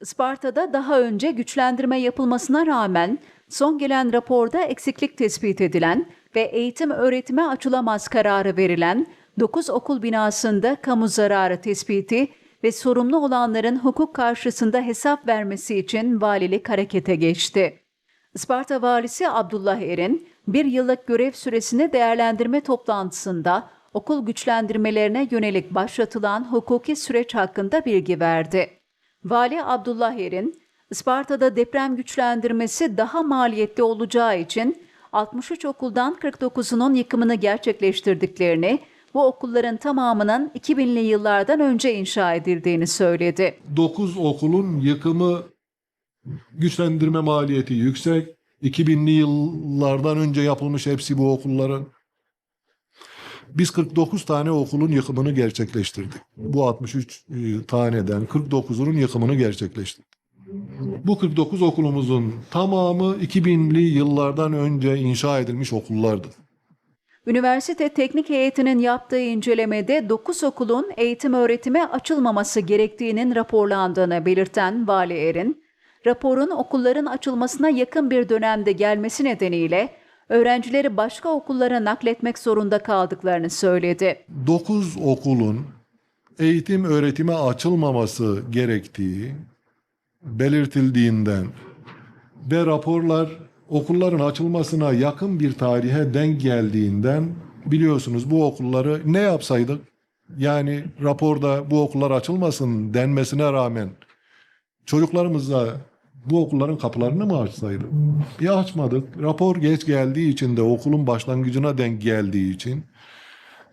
Isparta'da daha önce güçlendirme yapılmasına rağmen son gelen raporda eksiklik tespit edilen ve eğitim öğretime açılamaz kararı verilen 9 okul binasında kamu zararı tespiti ve sorumlu olanların hukuk karşısında hesap vermesi için valilik harekete geçti. Isparta Valisi Abdullah Erin, bir yıllık görev süresini değerlendirme toplantısında okul güçlendirmelerine yönelik başlatılan hukuki süreç hakkında bilgi verdi. Vali Abdullah Erin, Isparta'da deprem güçlendirmesi daha maliyetli olacağı için 63 okuldan 49'unun yıkımını gerçekleştirdiklerini, bu okulların tamamının 2000'li yıllardan önce inşa edildiğini söyledi. 9 okulun yıkımı güçlendirme maliyeti yüksek. 2000'li yıllardan önce yapılmış hepsi bu okulların. Biz 49 tane okulun yıkımını gerçekleştirdik. Bu 63 e, taneden 49'unun yıkımını gerçekleştirdik. Bu 49 okulumuzun tamamı 2000'li yıllardan önce inşa edilmiş okullardı. Üniversite Teknik Heyeti'nin yaptığı incelemede 9 okulun eğitim öğretime açılmaması gerektiğinin raporlandığını belirten Vali Erin, raporun okulların açılmasına yakın bir dönemde gelmesi nedeniyle öğrencileri başka okullara nakletmek zorunda kaldıklarını söyledi. 9 okulun eğitim öğretime açılmaması gerektiği belirtildiğinden ve raporlar okulların açılmasına yakın bir tarihe denk geldiğinden biliyorsunuz bu okulları ne yapsaydık yani raporda bu okullar açılmasın denmesine rağmen çocuklarımıza bu okulların kapılarını mı açsaydık? Ya açmadık. Rapor geç geldiği için de okulun başlangıcına denk geldiği için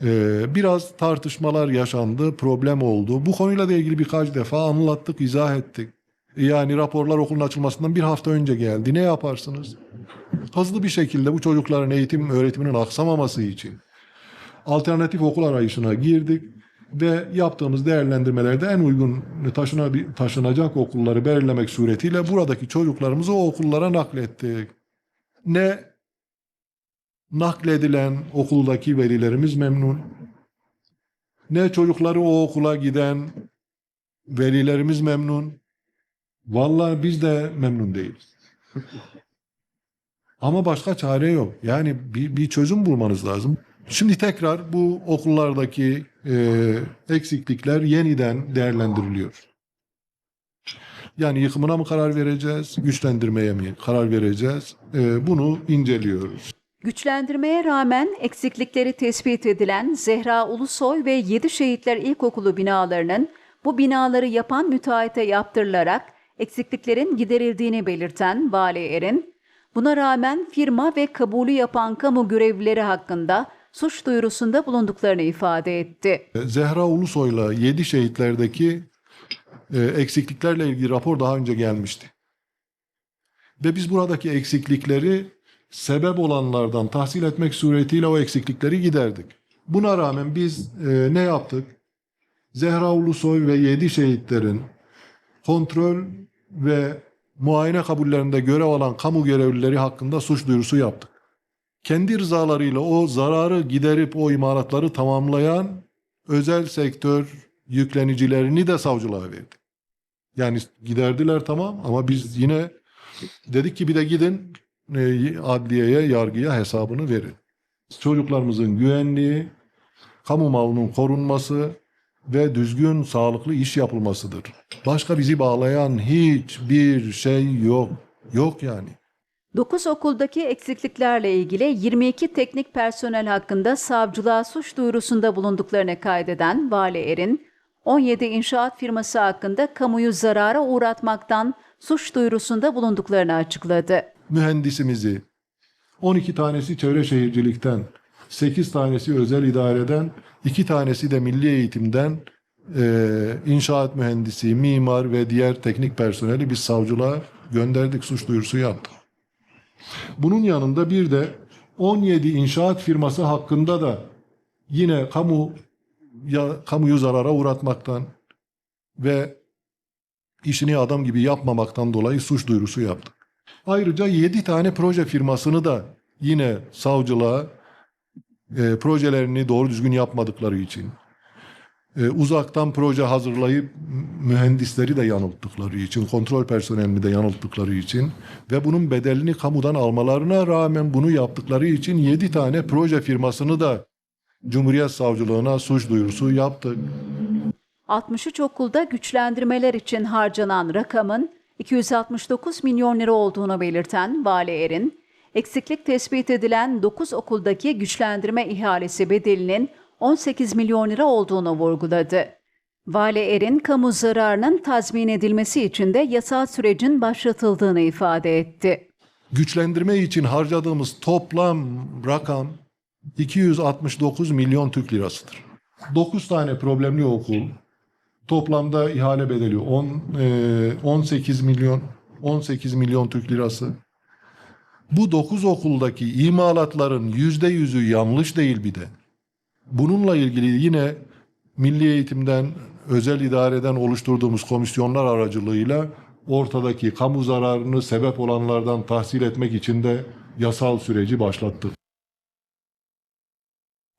e, biraz tartışmalar yaşandı, problem oldu. Bu konuyla da ilgili birkaç defa anlattık, izah ettik. Yani raporlar okulun açılmasından bir hafta önce geldi. Ne yaparsınız? Hızlı bir şekilde bu çocukların eğitim öğretiminin aksamaması için alternatif okul arayışına girdik ve yaptığımız değerlendirmelerde en uygun taşına, taşınacak okulları belirlemek suretiyle buradaki çocuklarımızı o okullara naklettik. Ne nakledilen okuldaki velilerimiz memnun, ne çocukları o okula giden velilerimiz memnun. Vallahi biz de memnun değiliz. Ama başka çare yok. Yani bir, bir çözüm bulmanız lazım. Şimdi tekrar bu okullardaki e, eksiklikler yeniden değerlendiriliyor. Yani yıkımına mı karar vereceğiz, güçlendirmeye mi karar vereceğiz? E, bunu inceliyoruz. Güçlendirmeye rağmen eksiklikleri tespit edilen Zehra Ulusoy ve Yedi Şehitler İlkokulu binalarının bu binaları yapan müteahhite yaptırılarak eksikliklerin giderildiğini belirten Vali Erin, buna rağmen firma ve kabulü yapan kamu görevlileri hakkında suç duyurusunda bulunduklarını ifade etti. Zehra Ulusoy'la Yedi Şehitler'deki e, eksikliklerle ilgili rapor daha önce gelmişti. Ve biz buradaki eksiklikleri sebep olanlardan tahsil etmek suretiyle o eksiklikleri giderdik. Buna rağmen biz e, ne yaptık? Zehra Ulusoy ve Yedi Şehitler'in kontrol ve muayene kabullerinde görev alan kamu görevlileri hakkında suç duyurusu yaptık. Kendi rızalarıyla o zararı giderip o imalatları tamamlayan özel sektör yüklenicilerini de savcılığa verdik. Yani giderdiler tamam ama biz yine dedik ki bir de gidin e, adliyeye, yargıya hesabını verin. Çocuklarımızın güvenliği, kamu malının korunması ve düzgün, sağlıklı iş yapılmasıdır. Başka bizi bağlayan hiçbir şey yok. Yok yani. 9 okuldaki eksikliklerle ilgili 22 teknik personel hakkında savcılığa suç duyurusunda bulunduklarını kaydeden Vali Erin, 17 inşaat firması hakkında kamuyu zarara uğratmaktan suç duyurusunda bulunduklarını açıkladı. Mühendisimizi, 12 tanesi çevre şehircilikten, 8 tanesi özel idareden, 2 tanesi de milli eğitimden e, inşaat mühendisi, mimar ve diğer teknik personeli biz savcılığa gönderdik, suç duyurusu yaptık. Bunun yanında bir de 17 inşaat firması hakkında da yine kamu ya kamuyu zarara uğratmaktan ve işini adam gibi yapmamaktan dolayı suç duyurusu yaptık. Ayrıca 7 tane proje firmasını da yine savcılığa e, projelerini doğru düzgün yapmadıkları için e, uzaktan proje hazırlayıp mühendisleri de yanılttıkları için, kontrol personelini de yanılttıkları için ve bunun bedelini kamudan almalarına rağmen bunu yaptıkları için 7 tane proje firmasını da Cumhuriyet Savcılığına suç duyurusu yaptık. 63 okulda güçlendirmeler için harcanan rakamın 269 milyon lira olduğunu belirten Vali Er'in, eksiklik tespit edilen 9 okuldaki güçlendirme ihalesi bedelinin 18 milyon lira olduğunu vurguladı. Vali Er'in kamu zararının tazmin edilmesi için de yasal sürecin başlatıldığını ifade etti. Güçlendirme için harcadığımız toplam rakam 269 milyon Türk lirasıdır. 9 tane problemli okul, toplamda ihale bedeli 10, e, 18 milyon 18 milyon Türk lirası. Bu 9 okuldaki imalatların %100'ü yanlış değil bir de. Bununla ilgili yine Milli Eğitim'den, özel idareden oluşturduğumuz komisyonlar aracılığıyla ortadaki kamu zararını sebep olanlardan tahsil etmek için de yasal süreci başlattık.